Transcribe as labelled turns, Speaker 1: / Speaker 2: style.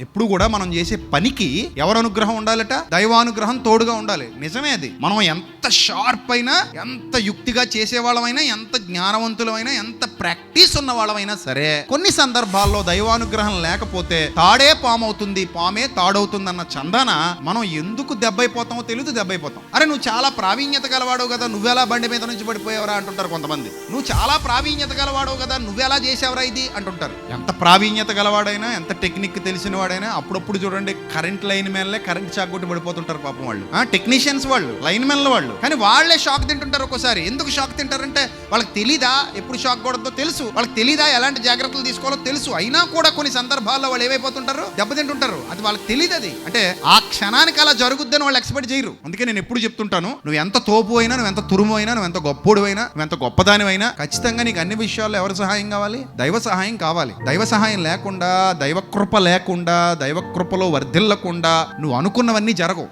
Speaker 1: ఎప్పుడు కూడా మనం చేసే పనికి ఎవరు అనుగ్రహం ఉండాలట? దైవానుగ్రహం తోడుగా ఉండాలి. నిజమే అది. మనం ఎంత షార్ప్ అయినా ఎంత యుక్తిగా చేసే వాళ్ళమైనా ఎంత జ్ఞానవంతులమైనా ఎంత ప్రాక్టీస్ ఉన్న వాళ్ళమైనా సరే కొన్ని సందర్భాల్లో దైవానుగ్రహం లేకపోతే తాడే పాము అవుతుంది పామే తాడవుతుంది అన్న చందన మనం ఎందుకు దెబ్బైపోతామో తెలియదు దెబ్బైపోతాం. అరే నువ్వు చాలా ప్రావీణ్యత గలవాడవు కదా నువ్వెలా బండి మీద నుంచి పడిపోయావరా అంటుంటారు కొంతమంది. నువ్వు చాలా ప్రావీణ్యత గలవాడవు కదా నువ్వెలా చేసావరా ఇది అంటుంటారు. ఎంత ప్రావీణ్యత గలవాడైనా ఎంత టెక్నిక్ తెలిసిన వాడైనా అప్పుడప్పుడు చూడండి కరెంట్ లైన్ మేలే కరెంట్ షాక్ కొట్టి పడిపోతుంటారు పాపం వాళ్ళు. ఆ టెక్నీషియన్స్ వాళ్ళు లైన్ మెన్ల వాళ్ళు. కానీ వాళ్ళే షాక్ తింటుంటారు ఒక్కోసారి. ఎందుకు షాక్ తింటారంటే వాళ్ళకి తెలీదా ఎప్పుడు షాక్ కొడద్దో తెలుసు. వాళ్ళకి తెలీదా ఎలాంటి జాగ్రత్తలు తీసుకోవాలో తెలుసు. అయినా కూడా కొన్ని సందర్భాల్లో వాళ్ళు ఏమైపోతుంటారు? దెబ్బతింటుంటారు. అది వాళ్ళకి తెలియదు అది. అంటే ఆ క్షణానికి అలా జరుగుద్దని వాళ్ళు ఎక్స్పెక్ట్ చేయరు. అందుకే నేను ఎప్పుడు చెప్తుంటాను నువ్వు ఎంత తోపు అయినా నువ్వు ఎంత తురుము అయినా నువ్వు ఎంత గొప్పోడు అయినా నువ్వు ఎంత గొప్పదానివైనా ఖచ్చితంగా నీకు అన్ని విషయాల్లో ఎవరి సహాయం కావాలి? దైవ సహాయం కావాలి. దైవ సహాయం లేకుండా దైవ కృప లేకుండా దైవ కృపలో వర్ధిల్లకుండా నువ్వు అనుకున్నవన్నీ జరగవు.